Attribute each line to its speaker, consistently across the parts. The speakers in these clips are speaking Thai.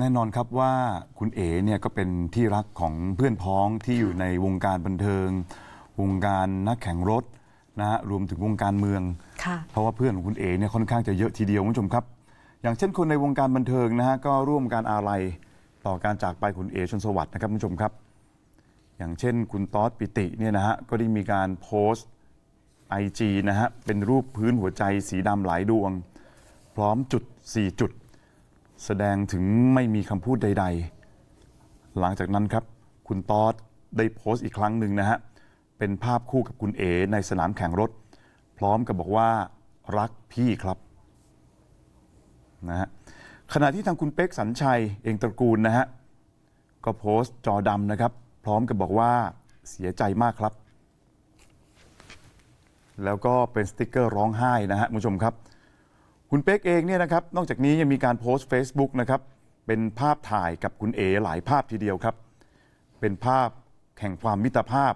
Speaker 1: แน่นอนครับว่าคุณเอ๋เนี่ยก็เป็นที่รักของเพื่อนพ้องที่อยู่ในวงการบันเทิง วงการนักแข่งรถนะฮะรวมถึงวงการเมือง
Speaker 2: ค่ะ
Speaker 1: เพราะว่าเพื่อนของคุณเอ๋เนี่ยค่อนข้างจะเยอะทีเดียวคุณผู้ชมครับ อย่างเช่นคนในวงการบันเทิงนะฮะก็ร่วมการอาลัยต่อการจากไปคุณเอ๋ชนสวัสดิ์นะครับคุณผู้ชมครับ อย่างเช่นคุณต๊อดปิติเนี่ยนะฮะก็ได้มีการโพสต์ไอจีนะฮะเป็นรูปพื้นหัวใจสีดำหลายดวง พร้อมจุด 4 จุด แสดงถึงไม่มีคำพูดใด ๆ หลังจากนั้นครับ คุณต๊อดได้โพสต์อีกครั้งหนึ่งนะฮะ เป็นภาพคู่กับคุณเอ๋ในสนามแข่งรถ พร้อมกับบอกว่ารักพี่ครับนะฮะขณะที่ทางคุณเป๊กสัญชัยเองตระกูลนะฮะ ก็โพสต์จอดำนะครับ พร้อมกับบอกว่าเสียใจมากครับ แล้วก็เป็นสติกเกอร์ร้องไห้นะฮะคุณผู้ชมครับ คุณเป๊กเองเนี่ยนะครับนอกจากนี้ยังมีการโพสต์ Facebook นะครับเป็นภาพถ่ายกับคุณเอหลายภาพทีเดียวครับ เป็นภาพแห่งความมิตรภาพ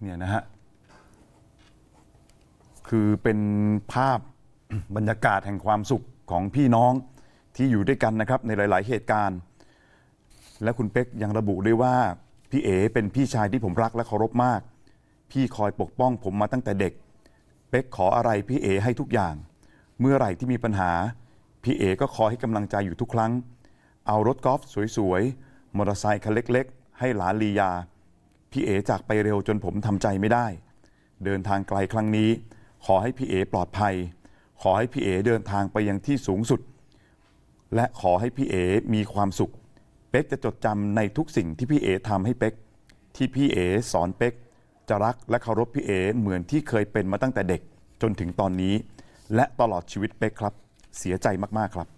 Speaker 1: เนี่ยนะฮะคือเป็นภาพบรรยากาศแห่งความสุขของพี่น้องที่อยู่ด้วยกันนะครับในหลาย ๆ เหตุการณ์ และคุณเป๊กยังระบุด้วยว่าพี่เอเป็นพี่ชายที่ผมรักและเคารพมาก พี่คอยปกป้องผมมาตั้งแต่เด็ก กขออะไรพี่เอให้ทุกอย่าง เมื่อไหร่ที่มีปัญหา พี่เอก็คอยให้กำลังใจอยู่ทุกครั้ง เอารถกอล์ฟสวยๆ มอเตอร์ไซค์คันเล็กๆ ให้หลานลียา พี่เอจากไปเร็วจนผมทำใจไม่ได้ เดินทางไกลครั้งนี้ ขอให้พี่เอปลอดภัย ขอให้พี่เอเดินทางไปยังที่สูงสุด และขอให้พี่เอมีความสุข เป๊กจะจดจำในทุกสิ่งที่พี่เอทำให้เป๊กที่พี่เอสอนเป๊ก จะรักและเคารพพี่เอเหมือนที่เคยเป็นมาตั้งแต่เด็กจนถึงตอนนี้ และตลอดชีวิตเป๊กครับ เสียใจมากๆครับ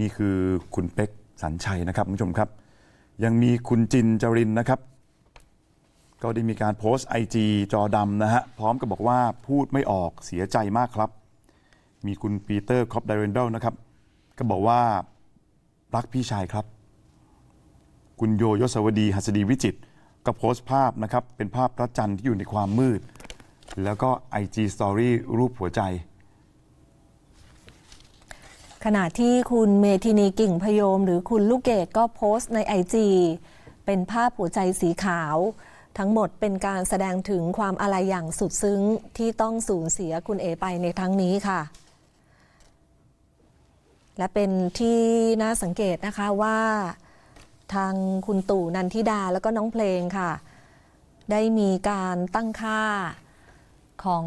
Speaker 1: นี่คือคุณเป๊กสัญชัยนะครับคุณผู้ชมครับ ยังมีคุณจินจรินนะครับ ก็ได้มีการโพสต์ไอจีจอดำนะฮะพร้อมกับบอกว่าพูดไม่ออกเสียใจมากครับ มีคุณปีเตอร์คอปไดเรนเดลนะครับ ก็บอกว่ารักพี่ชายครับ คุณโยยศวดีหัสดีวิจิตร ก็โพสต์ภาพนะครับ เป็นภาพพระจันทร์ที่อยู่ในความมืด แล้วก็ IG Story รูปหัวใจ
Speaker 2: ขณะที่คุณเมทินีกิ่งพยม หรือคุณลูกเกดก็โพสต์ในไอจีเป็นภาพหัวใจสีขาว ทั้งหมดเป็นการแสดงถึงความอาลัยอย่างสุดซึ้งที่ต้องสูญเสียคุณเอไปในครั้งนี้ค่ะ และเป็นที่น่าสังเกตนะคะว่า ทางคุณตู่นันทิดาแล้วก็น้องเพลงค่ะ ได้มีการตั้งค่าของ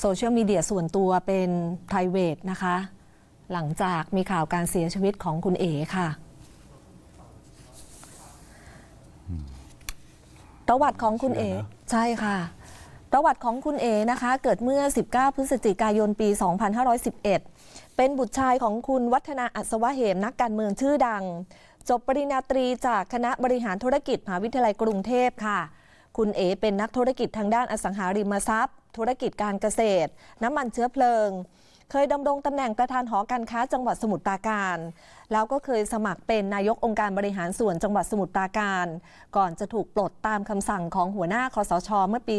Speaker 2: โซเชียลมีเดียส่วนตัวเป็น p r i v a t นะคะ หลังจากมีข่าวการเสียชีวิตของคุณเอ๋ค่ะประวัติของคุณเอ๋ใช่ค่ะ ประวัติของคุณเอ๋นะคะ เกิดเมื่อ 19 พฤศจิกายนปี 2511 เป็นบุตรชายของคุณวัฒนาอัศวะเหมนักการเมืองชื่อดัง จบปริญญาตรีจากคณะบริหารธุรกิจมหาวิทยาลัยกรุงเทพค่ะ คุณเอเป็นนักธุรกิจทางด้านอสังหาริมทรัพย์ ธุรกิจการเกษตร น้ำมันเชื้อเพลิง เคยดำรงตำแหน่งประธานหอการค้าจังหวัดสมุทรปราการ แล้วก็เคยสมัครเป็นนายกองค์การบริหารส่วนจังหวัดสมุทรปราการ ก่อนจะถูกปลดตามคำสั่งของหัวหน้าคอสช เมื่อปี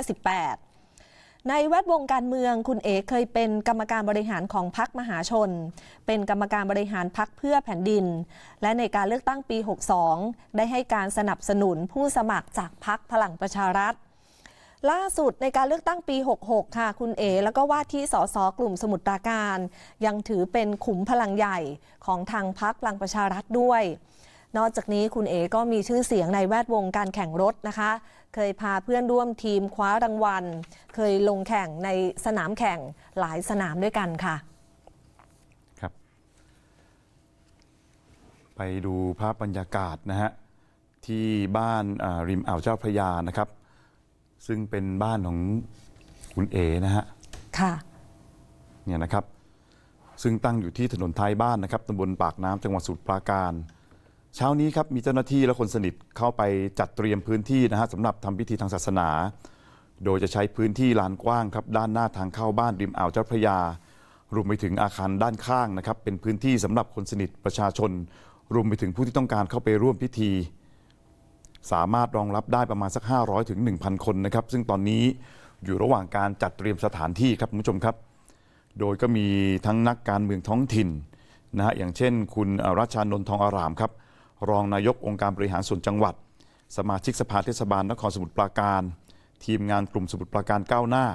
Speaker 2: 2558 ในแวดวงการเมืองคุณเอ๋เคยเป็นกรรมการบริหารของพักมหาชน เป็นกรรมการบริหารพักเพื่อแผ่นดิน และในการเลือกตั้งปี 62 ได้ให้การสนับสนุนผู้สมัครจากพักพลังประชารัฐ ล่าสุดในการเลือกตั้งปี 66 ค่ะ คุณเอ แล้วก็ว่าที่สสกลุ่มสมุทรปราการ ยังถือเป็นขุมพลังใหญ่ของทางพักพลังประชารัฐด้วย นอกจากนี้คุณเอก็มีชื่อเสียงในแวดวงการแข่งรถนะคะ เคยพาเพื่อนร่วมทีมคว้ารางวัล เคยลงแข่งในสนามแข่งหลายสนามด้วยกันค่ะ
Speaker 1: ครับ ไปดูภาพบรรยากาศนะฮะที่บ้านอ่าริมอ่าวเจ้าพระยานะครับ ซึ่งเป็นบ้านของคุณเอนะฮะ
Speaker 2: ค่ะ
Speaker 1: เนี่ยนะครับ ซึ่งตั้งอยู่ที่ถนนท้ายบ้านนะครับตำบลปากน้ำจังหวัดสมุทรปราการ เช้านี้ครับมีเจ้าหน้าที่และคนสนิทเข้าไปจัดเตรียมพื้นที่นะฮะสำหรับทำพิธีทางศาสนา โดยจะใช้พื้นที่ลานกว้างครับด้านหน้าทางเข้าบ้านริมอ่าวเจ้าพระยารวมไปถึงอาคารด้านข้างนะครับเป็นพื้นที่สำหรับคนสนิทประชาชน รวมไปถึงผู้ที่ต้องการเข้าไปร่วมพิธี สามารถรองรับได้ประมาณสัก 500ถึง1,000 คนนะครับซึ่งตอนนี้อยู่ระหว่างการจัดเตรียมสถานที่ครับคุณผู้ชมครับ โดยก็มีทั้งนักการเมืองท้องถิ่นนะฮะอย่างเช่น คุณรัชชานนท์ทองอารามครับ รองนายกองค์การบริหารส่วนจังหวัด สมาชิกสภาเทศบาลนครสมุทรปราการ ทีมงานกลุ่มสมุทรปราการก้าวหน้า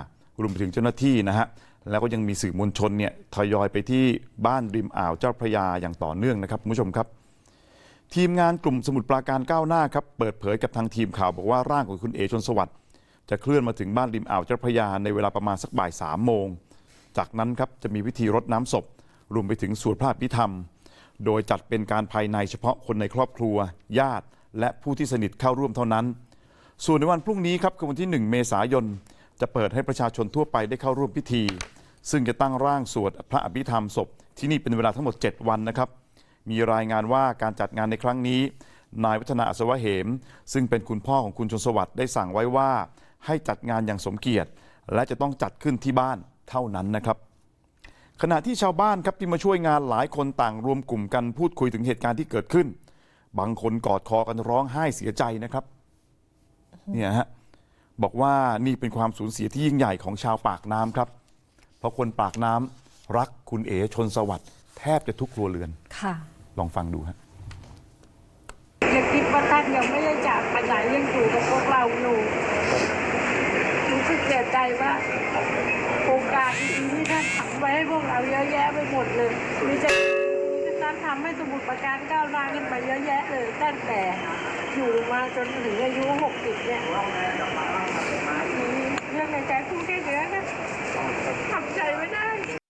Speaker 1: รวมไปถึงเจ้าหน้าที่นะฮะแล้วก็ยังมีสื่อมวลชนเนี่ยทยอยไปที่บ้านริมอ่าวเจ้าพระยาอย่างต่อเนื่องนะครับคุณผู้ชมครับ ทีมงานกลุ่มสมุทรปราการก้าวหน้าครับเปิดเผยกับทางทีมข่าวบอกว่าร่างของคุณเอชนสวัสดิ์จะเคลื่อนมาถึงบ้านริมอ่าวเจ้าพระยาในเวลาประมาณสักบ่ายสามโมง จากนั้นครับจะมีพิธีรดน้ำศพ รวมไปถึงสวดพระอภิธรรม โดยจัดเป็นการภายในเฉพาะคนในครอบครัว ญาติ และผู้ที่สนิทเข้าร่วมเท่านั้น ส่วนในวันพรุ่งนี้ครับคือวันที่ 1 เมษายน จะเปิดให้ประชาชนทั่วไปได้เข้าร่วมพิธี ซึ่งจะตั้งร่างสวดพระอภิธรรมศพ ที่นี่เป็นเวลาทั้งหมด 7 วันนะครับ มีรายงานว่าการจัดงานในครั้งนี้ นายวัฒนาอัศวะเหม ซึ่งเป็นคุณพ่อของคุณชนสวัสดิ์ได้สั่งไว้ว่า ให้จัดงานอย่างสมเกียรติ และจะต้องจัดขึ้นที่บ้านเท่านั้นนะครับ ขณะที่ชาวบ้านครับที่มาช่วยงานหลายคนต่างรวมกลุ่มกันพูดคุยถึงเหตุการณ์ที่เกิดขึ้น บางคนกอดคอกันร้องไห้เสียใจนะครับเนี่ยฮะบอกว่านี่เป็นความสูญเสียที่ยิ่งใหญ่ของชาวปากน้ำครับ เพราะคนปากน้ำรักคุณเอ๋ชนสวัสดิ์แทบจะทุกครัวเรือน
Speaker 2: ค่ะ
Speaker 1: ลองฟังดูฮะ
Speaker 3: อย่าคิดว่าท่านยังไม่ได้จากไปไหนยังอยู่กับพวกเราอยู่รู้สึกเสียใจว่า การดีๆที่ท่านทำไว้ให้พวกเราเยอะแยะไปหมดเลยมีแต่ที่ท่านทำให้สมุดประการก้าวหน้ากันไปเยอะแยะเลยตั้งแต่อยู่มาจนถึงอายุหกสิบเนี่ยเรื่องในใจพูดแค่เยอะนะทำใจไม่ได้